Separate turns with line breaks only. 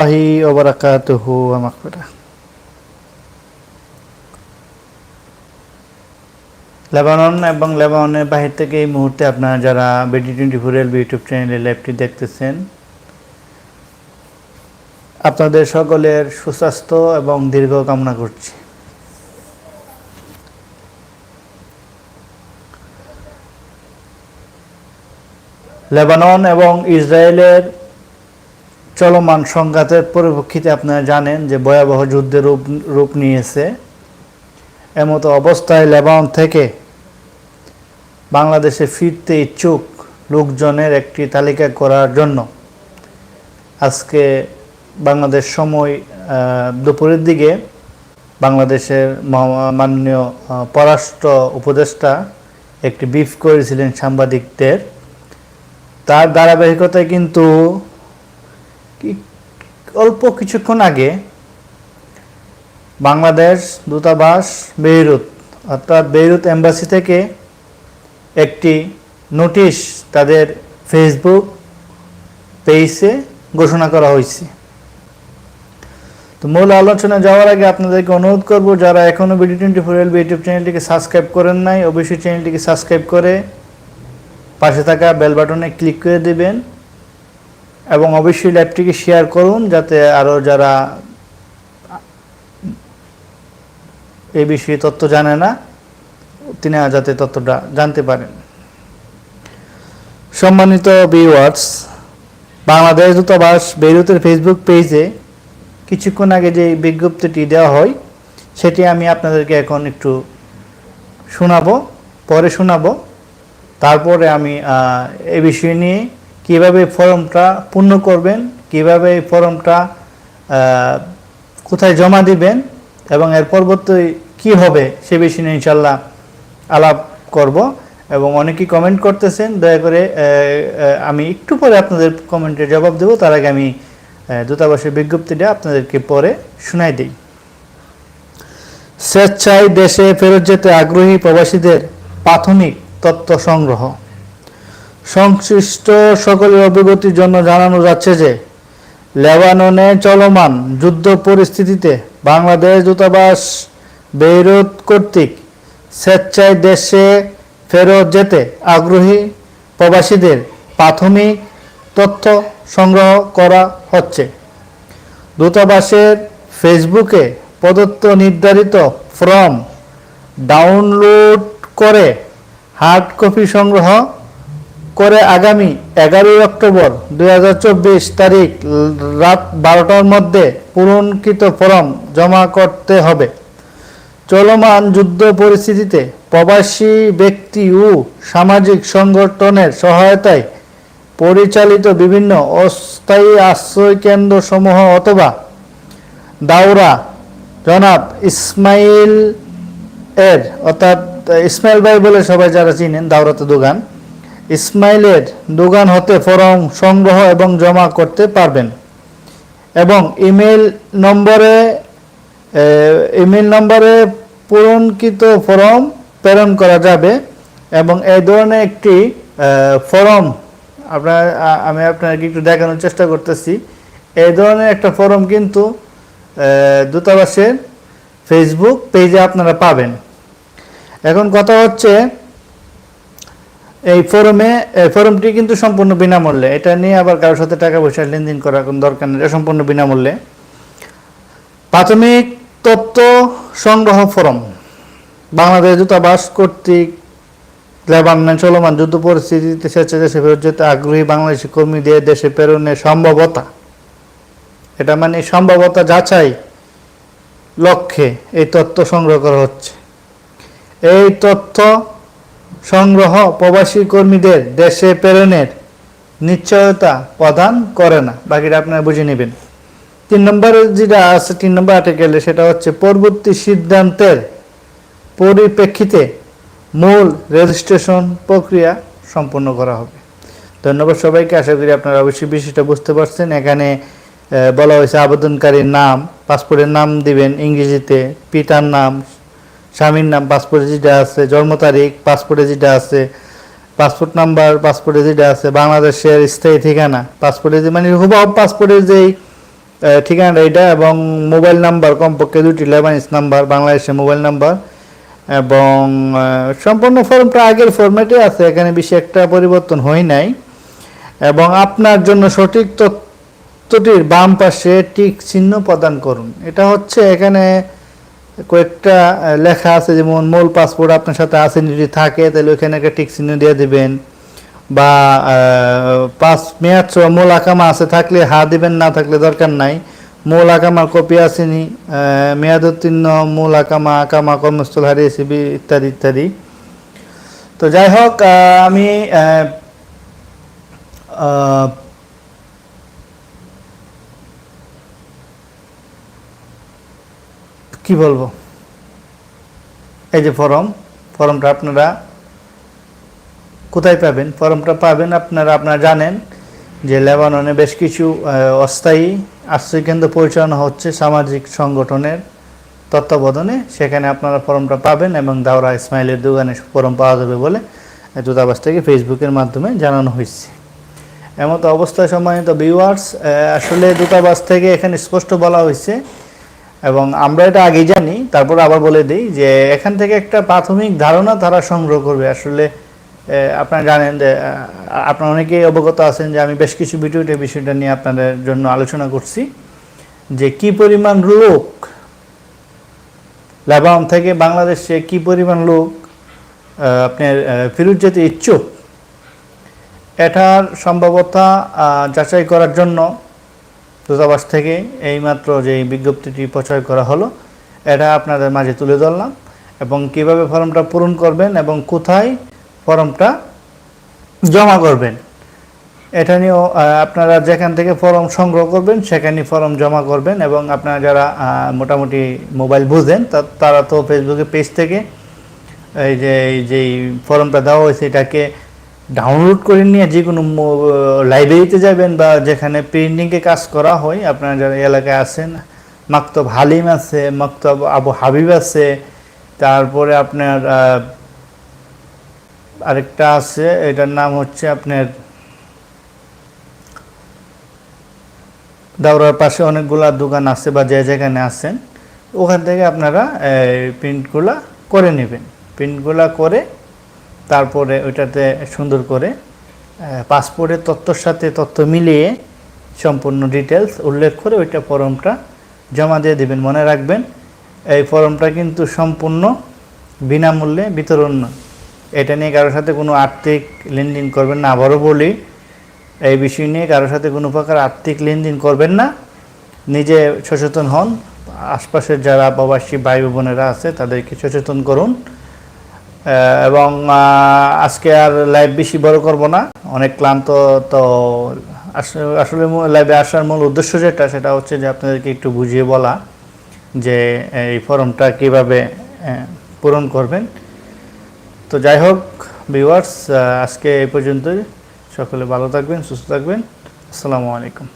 ওয়া মাগফিরাহ। লেবানন এবং লেবাননের বাহির থেকে এই মুহূর্তে আপনারা যারা BD twenty four L YouTube চ্যানেলে লাইভটি দেখতেছেন, আপনাদের সকলের সুস্বাস্থ্য এবং দীর্ঘ কামনা করছি লেবানন এবং ইসরায়েলের চলমান সংঘাতের পরিপ্রেক্ষিতে আপনারা জানেন যে ভয়াবহ যুদ্ধের রূপ রূপ নিয়েছে। এমতো অবস্থায় লেবানন থেকে বাংলাদেশে ফিরতে ইচ্ছুক লোকজনের একটি তালিকা করার জন্য আজকে বাংলাদেশ সময় দুপুরের দিকে বাংলাদেশের মাননীয় পররাষ্ট্র উপদেষ্টা একটি বিফ করেছিলেন সাংবাদিকদের। তার ধারাবাহিকতায় কিন্তু অল্প কিছুক্ষণ আগে বাংলাদেশ দূতাবাস বেইরুত, অর্থাৎ বেইরুত এম্বাসি থেকে একটি নোটিশ তাদের ফেসবুক পেজে ঘোষণা করা হয়েছে। তো মূল আলোচনা যাওয়ার আগে আপনাদেরকে অনুরোধ করব, যারা এখনও BD twenty four LB YouTube চ্যানেলটিকে সাবস্ক্রাইব করেন নাই, অবশ্যই চ্যানেলটিকে সাবস্ক্রাইব করে পাশে থাকা বেল বাটনে ক্লিক করে দিবেন। এবং অবশ্যই লাইভটিকে শেয়ার করুন যাতে আরও যারা এই বিষয়ে তথ্য জানে না, তিনি যাতে তথ্যটা জানতে পারেন। সম্মানিত ভিউয়ার্স বাংলাদেশ দূতাবাস বেইরুতের ফেসবুক পেজে কিছুক্ষণ আগে যে বিজ্ঞপ্তিটি দেওয়া হয়, সেটি আমি আপনাদেরকে এখন একটু শোনাবো, পরে শোনাবো। তারপরে আমি এ বিষয় নিয়ে কীভাবে ফর্মটা পূর্ণ করবেন, কীভাবে এই ফর্মটা কোথায় জমা দিবেন এবং এর পরবর্তী কি হবে সে বিষয় ইনশাল্লাহ আলাপ করব এবং অনেকেই কমেন্ট করতেছেন, দয়া করে আমি একটু পরে আপনাদের কমেন্টের জবাব দেবো, তার আগে আমি দূতাবাসের বিজ্ঞপ্তিটা আপনাদেরকে পরে শোনাই দিই। স্বেচ্ছায় দেশে ফেরত যেতে আগ্রহী প্রবাসীদের প্রাথমিক তথ্য সংগ্রহ। সংশ্লিষ্ট সকলের অভিগতির জন্য জানানো যাচ্ছে যে, লেবাননে চলমান যুদ্ধ পরিস্থিতিতে বাংলাদেশ দূতাবাস বেইরুত কর্তৃক স্বেচ্ছায় দেশে ফেরত যেতে আগ্রহী প্রবাসীদের প্রাথমিক তথ্য সংগ্রহ করা হচ্ছে। দূতাবাসের ফেসবুকে প্রদত্ত নির্ধারিত ফর্ম ডাউনলোড করে হার্ড কপি সংগ্রহ করে আগামী এগারোই অক্টোবর দুই হাজার চব্বিশ তারিখ রাত বারোটার মধ্যে পূরণকৃত ফর্ম জমা করতে হবে। চলমান যুদ্ধ পরিস্থিতিতে প্রবাসী ব্যক্তি ও সামাজিক সংগঠনের সহায়তায় পরিচালিত বিভিন্ন অস্থায়ী আশ্রয় কেন্দ্র সমূহ অথবা দাউরা জনাব ইসমাইল এর, অর্থাৎ ইসমাইল ভাই বলে সবাই যারা চিনেন দাউরাতে দোকান ইসমাইলের দোকান হতে ফরম সংগ্রহ এবং জমা করতে পারবেন। এবং ইমেল নম্বরে ইমেল নম্বরে পূরণকৃত ফর্ম প্রেরণ করা যাবে এবং এই ধরনের একটি ফর্ম আপনার আমি আপনাকে একটু দেখানোর চেষ্টা করতেছি। এই ধরনের একটা ফর্ম কিন্তু দূতাবাসের ফেসবুক পেজে আপনারা পাবেন। এখন কথা হচ্ছে এই ফোরামে ফোরামটি কিন্তু সম্পূর্ণ বিনামূল্যে। এটা নিয়ে আবার কারোর সাথে টাকা পয়সা লেনদেন করার কোনো দরকার নেই সম্পূর্ণ বিনামূল্যে। প্রাথমিক তথ্য সংগ্রহ ফোরাম। বাংলাদেশ দূতাবাস কর্তৃক লেবাননে চলমান যুদ্ধ পরিস্থিতিতে স্বেচ্ছা দেশে ফেরত যেতে আগ্রহী বাংলাদেশি কর্মীদের দেশে প্রেরণের সম্ভবতা। এটা মানে সম্ভবতা যাচাই লক্ষ্যে এই তথ্য সংগ্রহ করা হচ্ছে। এই তথ্য সংগ্রহ প্রবাসী কর্মীদের দেশে প্রেরণের নিশ্চয়তা প্রদান করে না। বাকিটা আপনারা বুঝে নেবেন। তিন নম্বরে যেটা আছে, তিন নম্বর আর্টিকেলে সেটা হচ্ছে, পরবর্তী সিদ্ধান্তের পরিপ্রেক্ষিতে মূল রেজিস্ট্রেশন প্রক্রিয়া সম্পন্ন করা হবে। ধন্যবাদ সবাইকে। আশা করি আপনারা অবশ্যই বিষয়টা বুঝতে পারছেন। এখানে বলা হয়েছে আবেদনকারীর নাম পাসপোর্টের নাম দিবেন, ইংরেজিতে পিতার নাম স্বামীর নাম, পাসপোর্টে যেটা আছে, জন্ম তারিখ, পাসপোর্টে যেটা আছে, পাসপোর্ট নাম্বার, পাসপোর্টে যেটা আছে, বাংলাদেশের স্থায়ী ঠিকানা, পাসপোর্টে যে মানে হুবহু পাসপোর্টের যেই ঠিকানাটা এটা এবং মোবাইল নাম্বার, কমপক্ষে দুটি লেবানিস নাম্বার, বাংলাদেশের মোবাইল নাম্বার এবং সম্পূর্ণ ফর্মটা আগের ফরম্যাটে আছে, এখানে বেশি একটা পরিবর্তন হয় নাই এবং আপনার জন্য সঠিক তথ্যটির বাম পাশে টিক চিহ্ন প্রদান করুন। এটা হচ্ছে এখানে কয়েকটা লেখা আছে, যেমন মূল পাসপোর্ট আপনার সাথে আছে যদি থাকে, তাহলে ওখানে একটা টিক চিহ্ন দিয়ে দিবেন। বা পাস, মেয়াদ মূল আকামা আছে, থাকলে হা দিবেন, না থাকলে দরকার নাই। মূল আকামার কপি আসেনি মেয়াদ উত্তীর্ণ মূল আকামা আকামা, কর্মস্থল হারিয়েছে ইত্যাদি ইত্যাদি। তো যাই হোক আমি কি বলব? এই যে ফর্ম, ফর্মটা আপনারা কোথায় পাবেন? ফর্মটা পাবেন আপনারা আপনারা জানেন যে লেবাননে বেশ কিছু অস্থায়ী আশ্রয় কেন্দ্র পরিচালনা হচ্ছে সামাজিক সংগঠনের তত্ত্বাবধানে। সেখানে আপনারা ফর্মটা পাবেন এবং দাওরা ইসমাইলের দোকানে ফর্ম পাওয়া যাবে বলে দূতাবাস থেকে ফেসবুকের মাধ্যমে জানানো হয়েছে। এমতো অবস্থায় সম্মানিত ভিউয়ার্স আসলে দূতাবাস থেকে এখানে স্পষ্ট বলা হয়েছে এবং আমরা এটা আগেই জানি, তারপর আবার বলে দিই যে এখান থেকে একটা প্রাথমিক ধারণা তারা সংগ্রহ করবে। আসলে আপনারা জানেন যে আপনারা অনেকেই অবগত আছেন যে আমি বেশ কিছু ভিডিওতে বিষয়টা নিয়ে আপনাদের জন্য আলোচনা করছি, যে কি পরিমাণ লোক, লেবানন থেকে বাংলাদেশে কি পরিমাণ লোক আপনার ফেরত যেতে ইচ্ছুক, এটার সম্ভাবতা যাচাই করার জন্য দূতাবাস থেকে এইমাত্র যে বিজ্ঞপ্তিটি প্রচার করা হলো, এটা আপনাদের মাঝে তুলে ধরলাম এবং কীভাবে ফর্মটা পূরণ করবেন এবং কোথায় ফর্মটা জমা করবেন। এটা নিয়েও আপনারা যেখান থেকে ফর্ম সংগ্রহ করবেন সেখানে ফর্ম জমা করবেন এবং আপনারা যারা মোটামুটি মোবাইল বুঝেন তারা তো ফেসবুকে পেজ থেকে এই যে এই যে ফর্মটা দেওয়া হয়েছে, এটাকে ডাউনলোড করে নিয়ে যে কোনো লাইব্রেরিতে যাবেন বা যেখানে প্রিন্টিংয়ে কাজ করা হয়, আপনারা যারা এলাকায় আছেন, মাকতব হালিম আছে, মাকতব আবু হাবিব আছে, তারপরে আপনার আরেকটা আছে, এটার নাম হচ্ছে আপনার দাওরার পাশে অনেকগুলা দোকান আছে বা যে যেখানে আছেন, ওখান থেকে আপনারা প্রিন্টগুলা করে নেবেন। প্রিন্টগুলা করে তারপরে ওইটাতে সুন্দর করে পাসপোর্টের তথ্যর সাথে তথ্য মিলিয়ে সম্পূর্ণ ডিটেলস উল্লেখ করে ওইটা ফর্মটা জমা দিয়ে দেবেন। মনে রাখবেন, এই ফর্মটা কিন্তু সম্পূর্ণ বিনামূল্যে বিতরণ এটা নিয়ে কারোর সাথে কোনো আর্থিক লেনদেন করবেন না। আবারও বলি, এই বিষয় নিয়ে কারোর সাথে কোনো প্রকার আর্থিক লেনদেন করবেন না। নিজে সচেতন হন। আশপাশের যারা প্রবাসী ভাই বোনেরা আছে, তাদেরকে সচেতন করুন। এবং আজকে আর লাইভ বেশি বড় করব না। অনেক ক্লান্ত তো আস- আসলে লাইভে আসার মূল উদ্দেশ্য যেটা, সেটা হচ্ছে যে আপনাদেরকে একটু বুঝিয়ে বলা যে এই ফর্মটা কীভাবে পূরণ করবেন। তো যাই হোক ভিউয়ার্স আজকে এই পর্যন্তই। সকলে ভালো থাকবেন, সুস্থ থাকবেন। আসসালামু আলাইকুম।